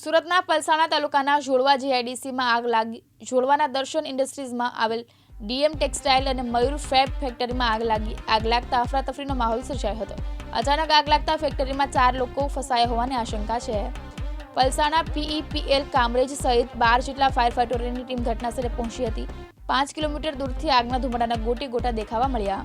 સુરતના પલસાણા તાલુકાના જોડવા જીઆઈડીસીમાં આગ લાગી. જોડવાના દર્શન ઇન્ડસ્ટ્રીઝમાં આવેલ ડીએમ ટેક્સટાઇલ અને મયુર ફેબ ફેક્ટરીમાં આગ લાગી. આગ લાગતા અફરાતફરીનો માહોલ સર્જાયો હતો. અચાનક આગ લાગતા ફેક્ટરીમાં ચાર લોકો ફસાયા હોવાની આશંકા છે. પલસાણા પીઈપીએલ કામરેજ સહિત બાર જેટલા ફાયર ફાઇટરોની ટીમ ઘટનાસ્થળે પહોંચી હતી. પાંચ કિલોમીટર દૂરથી આગના ધુમાડાના ગોટી ગોટા દેખાવા મળ્યા.